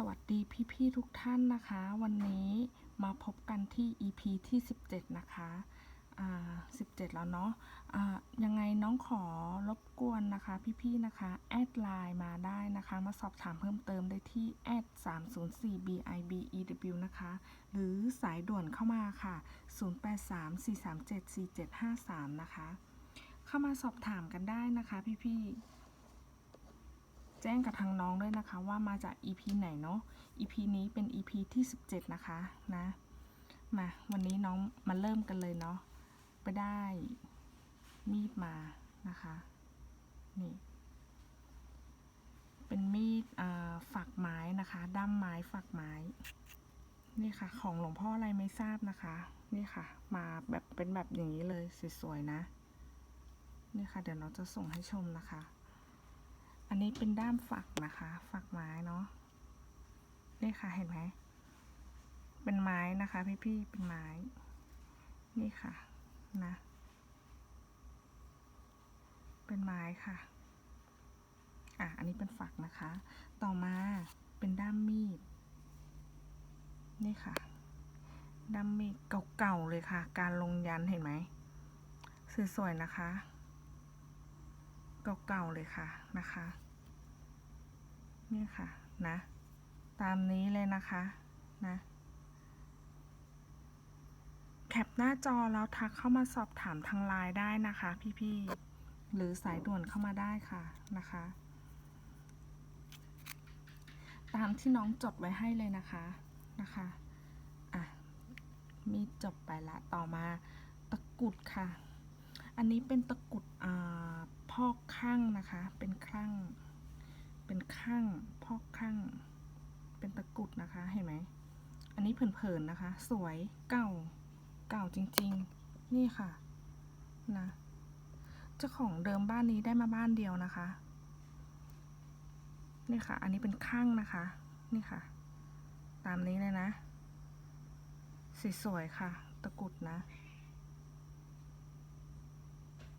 สวัสดีพี่ๆทุกท่านนะคะ วันนี้มาพบกันที่ EP ที่ 17 นะคะอ่า17 แล้วเนาะอ่ายังไงน้องขอรบกวนนะคะ พี่ๆนะคะ แอดไลน์มาได้นะคะ มาสอบถามเพิ่มเติมได้ที่แอด304 bibew นะคะ หรือสายด่วนเข้ามาค่ะ 0834374753 นะคะ เข้ามาสอบถามกันได้นะคะพี่ๆ จ้งกับทางน้องด้วยนะคะว่ามาจาก EP ไหนเนาะ EP นี้เป็น EP ที่ 17 นะคะนะ มาวันนี้น้องมาเริ่มกันเลยเนาะไปได้มีดมานะคะนี่เป็นมีดฝักไม้นะคะด้ามไม้ฝักไม้นี่ค่ะ ของหลวงพ่ออะไรไม่ทราบนะคะ นี่ค่ะ มาแบบเป็นแบบอย่างนี้เลยสวยๆนะนี่ค่ะ เดี๋ยวเราจะส่งให้ชมนะคะ อันนี้เป็นด้ามฝักนะคะ ฝักไม้เนาะนี่ค่ะเห็นไหมเป็นไม้นะคะพี่ๆเป็นไม้ นี่ค่ะนะ เป็นไม้ค่ะ อะ อันนี้เป็นฝักนะคะ ต่อมาเป็นด้ามมีด นี่ค่ะ ด้ามมีดเก่าๆเลยค่ะ การลงยันเห็นไหมสวยๆนะคะ เก่าๆเลยค่ะนะคะนี่ค่ะนะตามนี้เลยนะคะนะแคปหน้าจอแล้วทักเข้ามาสอบถามทางไลน์ได้นะคะ พี่ๆหรือสายด่วนเข้ามาได้ค่ะนะคะ ตามที่น้องจดไว้ให้เลยนะคะนะคะอะมีจบไปละต่อมาตะกุดค่ะ อันนี้เป็นตะกุดอ่า พอกข้างนะคะ เป็นข้าง เป็นข้างพอกข้าง เป็นตะกุดนะคะ เห็นไหม อันนี้เผินๆนะคะ สวยเก่า เก่าจริงๆ นี่ค่ะ นะ เจ้าของเดิมบ้านนี้ได้มาบ้านเดียวนะคะ นี่ค่ะ อันนี้เป็นข้างนะคะ นี่ค่ะ ตามนี้เลยนะ สวยๆค่ะ ตะกุดนะ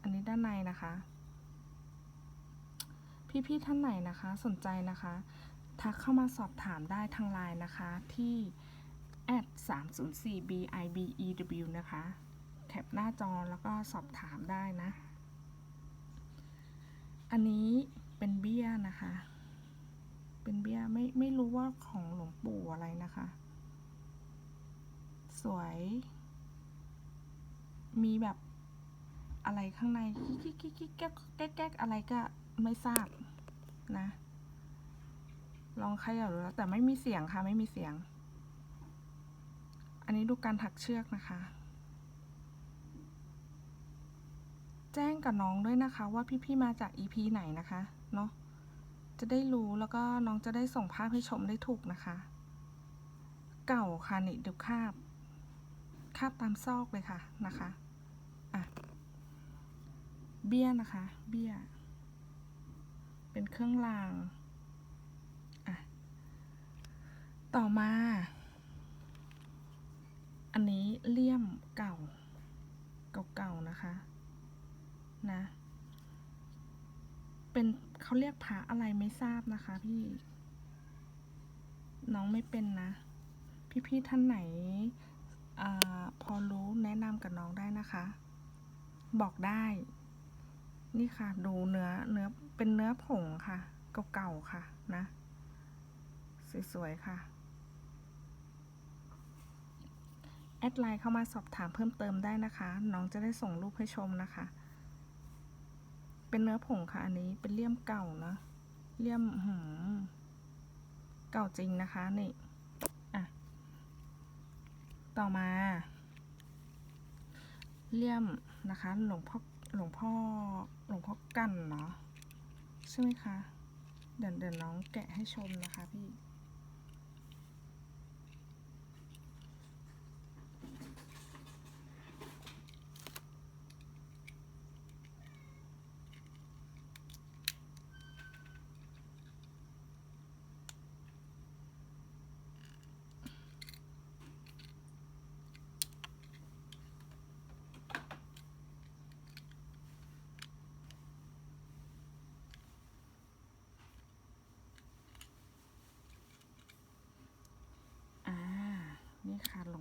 อันนี้ด้านในนะคะ พี่ๆท่านไหนนะคะ สนใจนะคะ ทักเข้ามาสอบถามได้ทางไลน์นะคะที่ 304 bibew นะคะ แคปหน้าจอแล้วก็สอบถามได้นะ อันนี้เป็นเบี้ยนะคะ เป็นเบี้ยไม่ไม่รู้ว่าของหลวงปู่อะไรนะคะ สวย มีแบบอะไรข้างในกิ๊กกิ๊กกิ๊กแก๊กแก๊กแก๊กอะไรก็ไม่ทราบ นะ ลองเขย่าดูแล้วแต่ไม่มีเสียงค่ะ ไม่มีเสียง อันนี้ดูการถักเชือกนะคะ แจ้งกับน้องด้วยนะคะ ว่าพี่ๆมาจาก EP ไหนนะคะเนาะจะได้รู้แล้วก็น้องจะได้ส่งภาพให้ชมได้ถูกนะคะ เก่าค่ะนี่ดูคาบคาบตามซอกเลยค่ะนะคะอะเบี้ยนะคะ เบี้ย เป็นเครื่องรางอะต่อมา อันนี้เลี่ยมเก่า เก่าๆนะคะนะเป็นเขาเรียกพระอะไรไม่ทราบนะคะพี่ น้องไม่เป็นนะ พี่ๆท่านไหนอาพอรู้แนะนำกับน้องได้นะคะ บอกได้ นี่ค่ะดูเนื้อเนื้อเป็นเนื้อผงค่ะเก่าๆค่ะนะ สวยๆค่ะแอดไลน์เข้ามาสอบถามเพิ่มเติมได้นะคะ น้องจะได้ส่งรูปให้ชมนะคะ เป็นเนื้อผงค่ะอันนี้เป็นเลี่ยมเก่านะเลี่ยมหืมเก่าจริงนะคะนี่อะต่อมา เลี่ยมนะคะหลวงพ่อ หลวงพ่อหลวงพ่อกันเนาะใช่ไหมคะ เดี๋ยวเดี๋ยวน้องแกะให้ชมนะคะพี่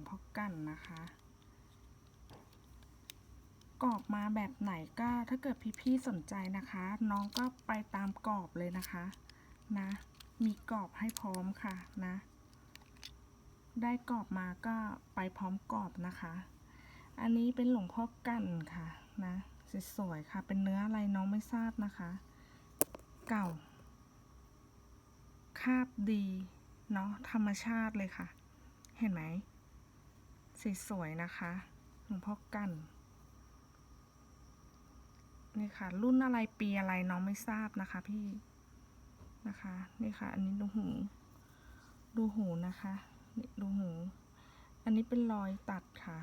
น พ่ อกันนะคะ กรอบมาแบบไหนก็ถ้าเกิดพี่ๆสนใจนะคะ น้องก็ไปตามกรอบเลยนะคะนะ มีกรอบให้พร้อมค่ะนะ ได้กรอบมาก็ไปพร้อมกรอบนะคะ อันนี้เป็นหลวงพ่อกันค่ะนะสวยๆค่ะ เป็นเนื้ออะไรน้องไม่ทราบนะคะ เก่า คาบดี เนาะธรรมชาติเลยค่ะ เห็นไหม สวยๆนะคะหลวงพ่อกันนี่ค่ะ รุ่นอะไรปีอะไรน้องไม่ทราบนะคะพี่นะคะนี่ค่ะ อันนี้ดูหู ดูหูนะคะนี่ดูหู อันนี้เป็นรอยตัดค่ะ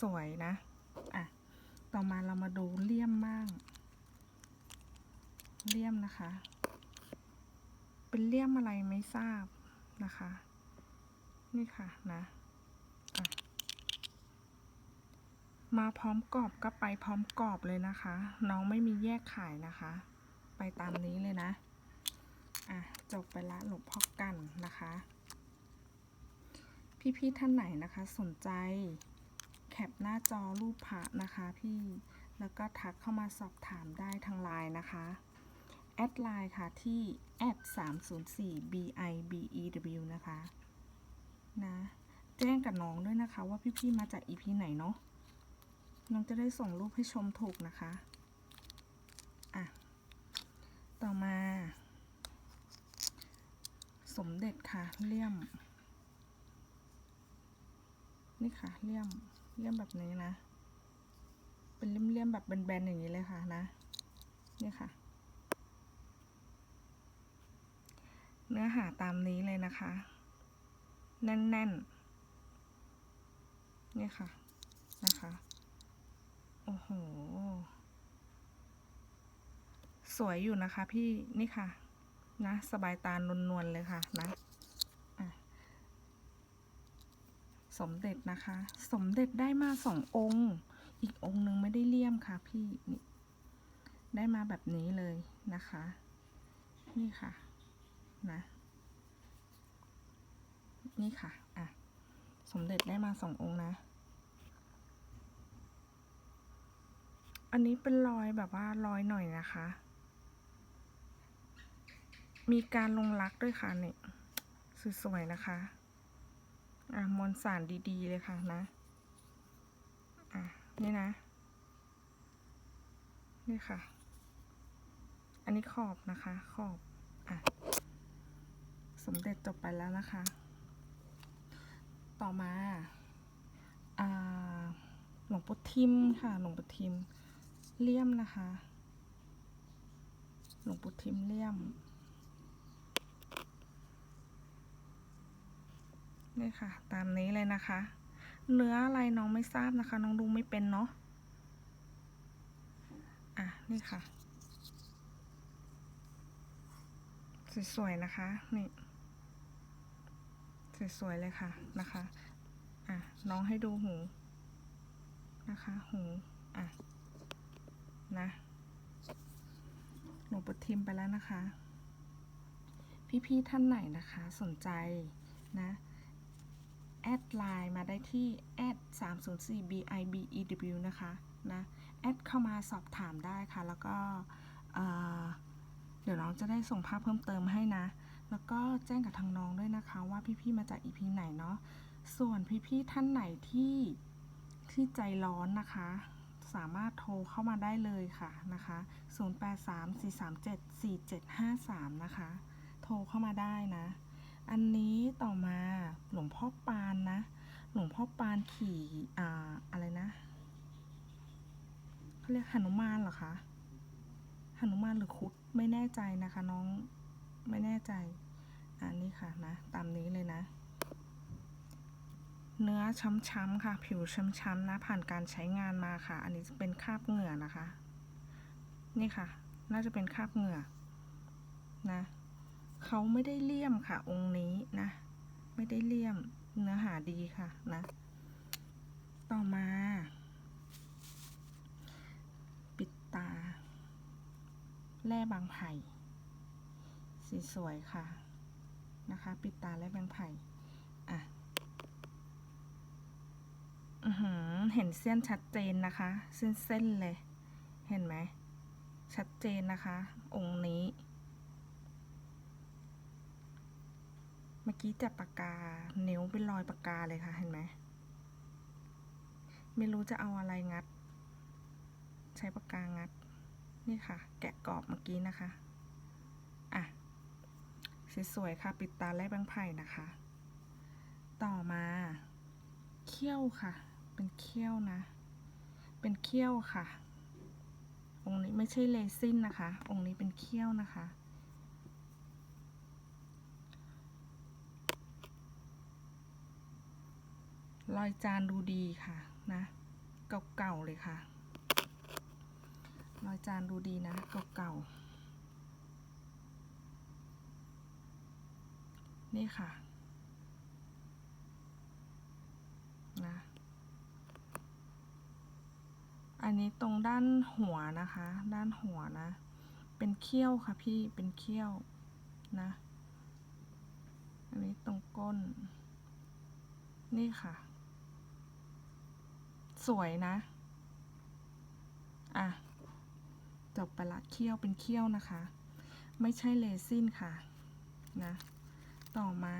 สวยนะอะต่อมาเรามาดูเลี่ยมบ้างเลี่ยมนะคะ เป็นเลี่ยมอะไรไม่ทราบนะคะ นี่ค่ะนะอะ มาพร้อมกรอบก็ไปพร้อมกรอบเลยนะคะ น้องไม่มีแยกขายนะคะ ไปตามนี้เลยนะอะจบไปละหลวงพ่อกันนะคะ พี่ๆท่านไหนนะคะ สนใจแคปหน้าจอรูปพระนะคะพี่แล้วก็ทักเข้ามาสอบถามได้ทางไลน์นะคะแอดไลน์ค่ะที่แอด304 bibew นะคะนะแจ้งกับน้องด้วยนะคะว่าพี่ๆมาจาก EP ไหนเนาะ น้องจะได้ส่งรูปให้ชมถูกนะคะ อะ ต่อมา สมเด็จค่ะ เลี่ยม นี่ค่ะ เลี่ยม เลี่ยมแบบนี้นะ เป็นเลี่ยมๆแบบแบนๆอย่างนี้เลยค่ะนะ นี่ค่ะ เนื้อหาตามนี้เลยนะคะ แน่นๆ นี่ค่ะ นะคะ โอ้โห สวยอยู่นะคะพี่นี่ค่ะ นะ สบายตานวลๆเลยค่ะนะะสมเด็จนะคะ สมเด็จได้มาสององค์ อีกองค์หนึ่งไม่ได้เลี่ยมค่ะพี่นี่ได้มาแบบนี้เลยนะคะ นี่ค่ะ นะ นี่ค่ะ อะ สมเด็จได้มาสององค์นะ อันนี้เป็นรอยแบบว่ารอยหน่อยนะคะ มีการลงรักด้วยค่ะเนี่ยสวยๆนะคะ อะมวลสารดีๆเลยค่ะนะ อะนี่นะ นี่ค่ะ อันนี้ขอบนะคะ ขอบ อะ สมเด็จจบไปแล้วนะคะ ต่อมา อ่า หลวงปู่ทิมค่ะ หลวงปู่ทิม เลี่ยมนะคะ หลวงปู่ทิมเลี่ยมนี่ค่ะ ตามนี้เลยนะคะ เนื้ออะไรน้องไม่ทราบนะคะ น้องดูไม่เป็นเนาะ อะ นี่ค่ะ สวยๆนะคะ นี่สวยๆเลยค่ะนะคะ อะ น้องให้ดูหู นะคะ หู อะ นะหลวงปู่ทิมไปแล้วนะคะ พี่ๆท่านไหนนะคะสนใจนะแอดไลน์มาได้ที่แอด304 bibew นะคะนะแอดเข้ามาสอบถามได้ค่ะ แล้วก็เอ่อเดี๋ยวน้องจะได้ส่งภาพเพิ่มเติมให้นะ แล้วก็แจ้งกับทางน้องด้วยนะคะว่าพี่ๆมาจาก EP ไหนเนาะส่วนพี่ๆท่านไหนที่ที่ใจร้อนนะคะ สามารถโทรเข้ามาได้เลยค่ะนะคะ 0834374753 นะคะ โทรเข้ามาได้นะ อันนี้ต่อมาหลวงพ่อปานนะ หลวงพ่อปานขี่อ่าอะไรนะเขาเรียกหนุมานเหรอคะหนุมานหรือคุดไม่แน่ใจนะคะน้องไม่แน่ใจ อันนี้ค่ะนะ ตามนี้เลยนะ เนื้อช้ำๆค่ะ ผิวช้ำๆนะ ผ่านการใช้งานมาค่ะ อันนี้จะเป็นคราบเหงื่อนะคะ นี่ค่ะ น่าจะเป็นคราบเหงื่อนะเขาไม่ได้เลี่ยมค่ะ องค์นี้นะ ไม่ได้เลี่ยมเนื้อหาดีค่ะนะ ต่อมา ปิดตา แร่บางไผ่สีสวยค่ะนะคะ ปิดตาแร่บางไผ่อะ อือหือ เห็นเส้นชัดเจนนะคะ เส้นเส้นๆเลย เห็นไหม ชัดเจนนะคะ องค์นี้ เมื่อกี้จับปากกา นิ้วเป็นรอยปากกาเลยค่ะ เห็นไหม ไม่รู้จะเอาอะไรงัด ใช้ปากกางัด นี่ค่ะ แกะกรอบเมื่อกี้นะคะ อะ สวยๆค่ะ ปิดตาแลกแบงค์ไผ่นะคะ ต่อมา เขี้ยวค่ะ เป็นเขี้ยวนะ เป็นเขี้ยวค่ะ องค์นี้ไม่ใช่เลซินนะคะ องค์นี้เป็นเขี้ยวนะคะรอยจานดูดีค่ะนะ เก่าๆเลยค่ะรอยจานดูดีนะ เก่าๆนี่ค่ะ นะ อันนี้ตรงด้านหัวนะคะ ด้านหัวนะ เป็นเขี้ยวค่ะพี่เป็นเขี้ยวนะ อันนี้ตรงก้น นี่ค่ะ สวยนะ อะ จบไปละเขี้ยวเป็นเขี้ยวนะคะ ไม่ใช่เลซินค่ะ นะ ต่อมา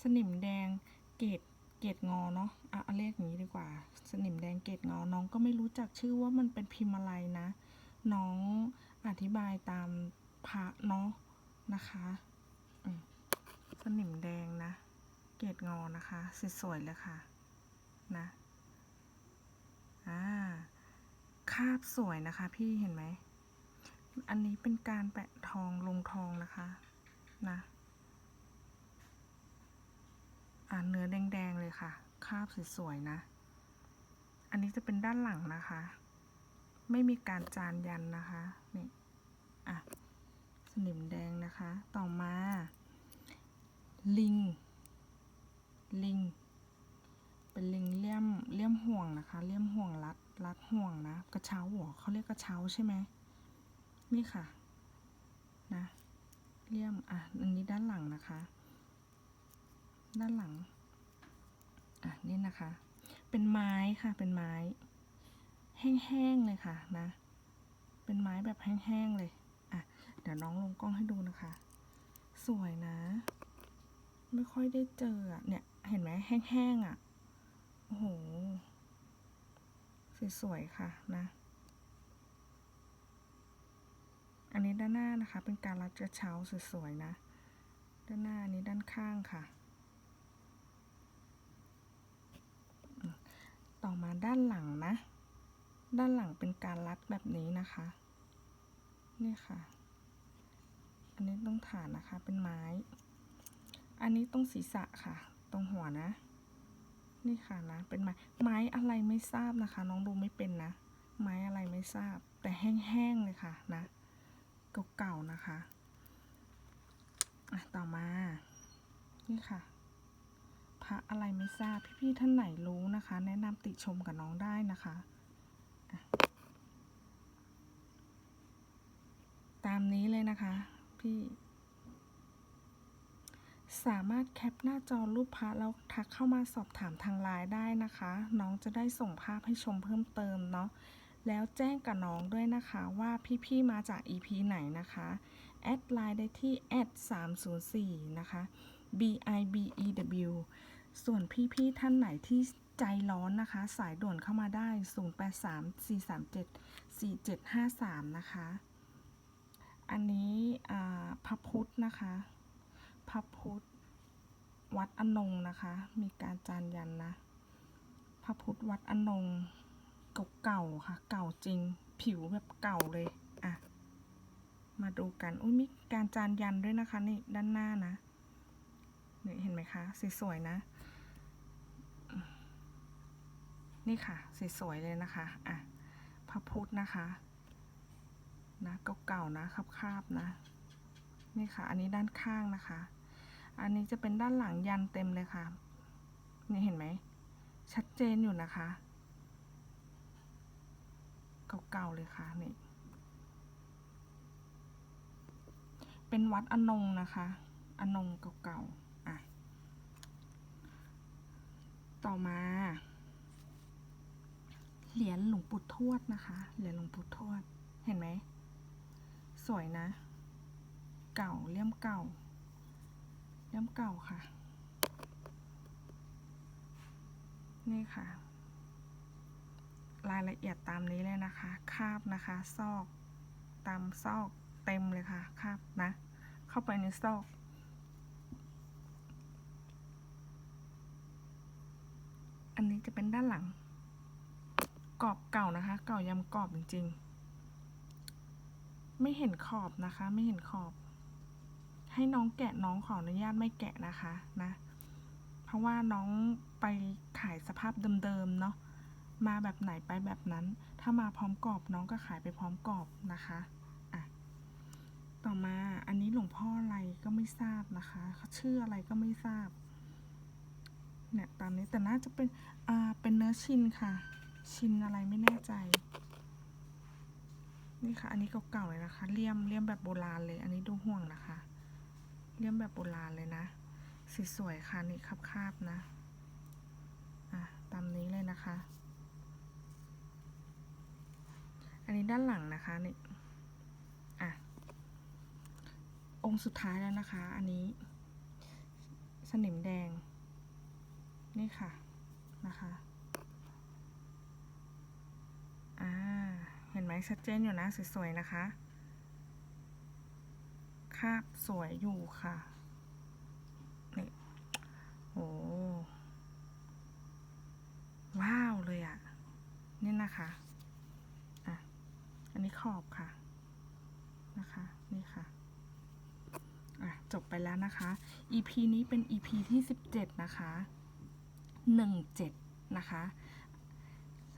สนิมแดงเกรด เกรดงอเนาะอะเอาเรียกอย่างนี้ดีกว่า สนิมแดงเกรดงอ น้องก็ไม่รู้จักชื่อว่ามันเป็นพิมพ์อะไรนะ น้องอธิบายตามพระเนาะนะคะสนิมแดงนะ เกรดงอนะคะสวยๆเลยค่ะนะอ่าคาบสวยนะคะ พี่เห็นไหม อันนี้เป็นการแปะทองลงทองนะคะ นะ เนื้อแดงๆเลยค่ะ คาบสวยๆนะ อันนี้จะเป็นด้านหลังนะคะ ไม่มีการจานยันนะคะ นี่ อะ สนิมแดงนะคะ ต่อมา ลิง ลิง เป็นลิงเลี่ยมเลี่ยมห่วงนะคะ เลี่ยมห่วงรัดรัดห่วงนะ กระเช้าหัวเขาเรียกกระเช้าใช่ไหม นี่ค่ะ นะ เลี่ยม อะ อันนี้ด้านหลังนะคะ ด้านหลัง อะนี่นะคะ เป็นไม้ค่ะ เป็นไม้ แห้งๆเลยค่ะนะ เป็นไม้แบบแห้งๆเลย อะ เดี๋ยวน้องลงกล้องให้ดูนะคะ สวยนะ ไม่ค่อยได้เจออะเนี่ย เห็นไหมแห้งๆอะ โอ้โห สวยๆค่ะนะอันนี้ด้านหน้านะคะ เป็นการรัดกระเช้าสวยๆนะ ด้านหน้านนี้ด้านข้างค่ะ ต่อมาด้านหลังนะ ด้านหลังเป็นการรัดแบบนี้นะคะ นี่ค่ะ อันนี้ต้องฐานนะคะเป็นไม้ อันนี้ตรงศีรษะค่ะ ตรงหัวนะ นี่ค่ะนะ เป็นไม้ ไม้อะไรไม่ทราบนะคะ น้องดูไม่เป็นนะ ไม้อะไรไม่ทราบ แต่แห้งๆเลยค่ะนะ เก่าๆนะคะ อะ ต่อมา นี่ค่ะ พระอะไรไม่ทราบพี่ๆท่านไหนรู้นะคะ แนะนำติชมกับน้องได้นะคะ ตามนี้เลยนะคะ พี่ สามารถแคปหน้าจอรูปพระแล้วทักเข้ามาสอบถามทางไลน์ได้นะคะ น้องจะได้ส่งภาพให้ชมเพิ่มเติมเนาะแล้วแจ้งกับน้องด้วยนะคะว่าพี่ๆมาจาก EP ไหนนะคะ แอดไลน์ได้ที่แอด304 นะคะ B I B E W ส่วนพี่ๆท่านไหนที่ใจร้อนนะคะ สายด่วนเข้ามาได้ 0834374753 นะคะ อันนี้พระพุทธนะคะ พระพุทธวัดอนงนะคะ มีการจานยันนะ พระพุทธวัดอนงเก่าๆค่ะ เก่าจริง ผิวแบบเก่าเลย อะ มาดูกัน อุ้ยมีการจานยันด้วยนะคะ นี่ด้านหน้านะ นี่เห็นไหมคะสวยนะ นี่ค่ะสวยเลยนะคะ อะ พระพุทธนะคะ นะเก่าๆนะคาบๆนะ นี่ค่ะ อันนี้ด้านข้างนะคะ อันนี้จะเป็นด้านหลังยันเต็มเลยค่ะ นี่เห็นไหม ชัดเจนอยู่นะคะ เก่าๆเลยค่ะนี่เป็นวัดอนงนะคะ อนงเก่าๆ อะ ต่อ มา เหรียญหลวงปู่ทวดนะคะ เหรียญหลวงปู่ทวด เห็นไหม สวยนะ เก่าเลี่ยมเก่า เลี่ยมเก่าค่ะ นี่ค่ะ รายละเอียดตามนี้เลยนะคะ คาบนะคะ ซอก ตามซอกเต็มเลยค่ะ คาบนะ เข้าไปในซอก อันนี้จะเป็นด้านหลัง กรอบเก่านะคะ เก่ายำกรอบจริงๆ ไม่เห็นขอบนะคะ ไม่เห็นขอบ ให้น้องแกะน้องขออนุญาตไม่แกะนะคะนะ เพราะว่าน้องไปขายสภาพเดิมๆเนาะ มาแบบไหนไปแบบนั้น ถ้ามาพร้อมกรอบน้องก็ขายไปพร้อมกรอบนะคะอะต่อมาอันนี้หลวงพ่ออะไรก็ไม่ทราบนะคะเขาชื่ออะไรก็ไม่ทราบ เนี่ยตามนี้แต่น่าจะเป็นอ่าเป็นเนื้อชินค่ะ ชินอะไรไม่แน่ใจ นี่ค่ะ อันนี้เก่าๆเลยนะคะเลี่ยมเลี่ยมแบบโบราณเลย อันนี้ดูห่วงนะคะ เลี่ยมแบบโบราณเลยนะสีสวยค่ะนี่คาบๆนะอะตามนี้เลยนะคะ อันนี้ด้านหลังนะคะนี่อะองค์สุดท้ายแล้วนะคะ อันนี้สนิมแดง นี่ค่ะนะคะอ่าเห็นไหมชัดเจนอยู่นะสวยๆนะคะ คาบสวยอยู่ค่ะนี่โอ้ว้าวเลยอะ่ะนี่นะคะอะอันนี้ขอบค่ะนะคะนี่ค่ะอะ จบไปแล้วนะคะ EP นี้เป็น EP ที่ 17 นะคะ 17 นะคะ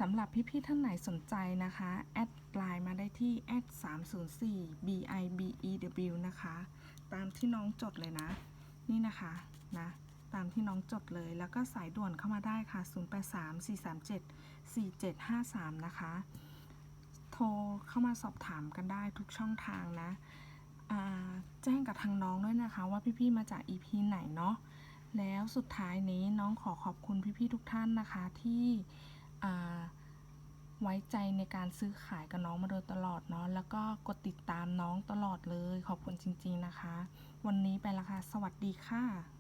สำหรับพี่ ๆ ท่านไหนสนใจนะคะ แอดไลน์มาได้ที่แอด304 bibew นะคะ ตามที่น้องจดเลยนะ นี่นะคะนะตามที่น้องจดเลยแล้วก็สายด่วนเข้ามาได้ค่ะ 0834374753 นะคะ โทรเข้ามาสอบถามกันได้ทุกช่องทางนะ แจ้งกับทางน้องด้วยนะคะว่าพี่ ๆ มาจาก EP ไหนเนาะ แล้วสุดท้ายนี้น้องขอขอบคุณพี่ๆทุกท่านนะคะที่ไว้ใจในการซื้อขายกับน้องมาโดยตลอดเนาะแล้วก็กดติดตามน้องตลอดเลยขอบคุณจริงๆนะคะ วันนี้ไปละค่ะสวัสดีค่ะ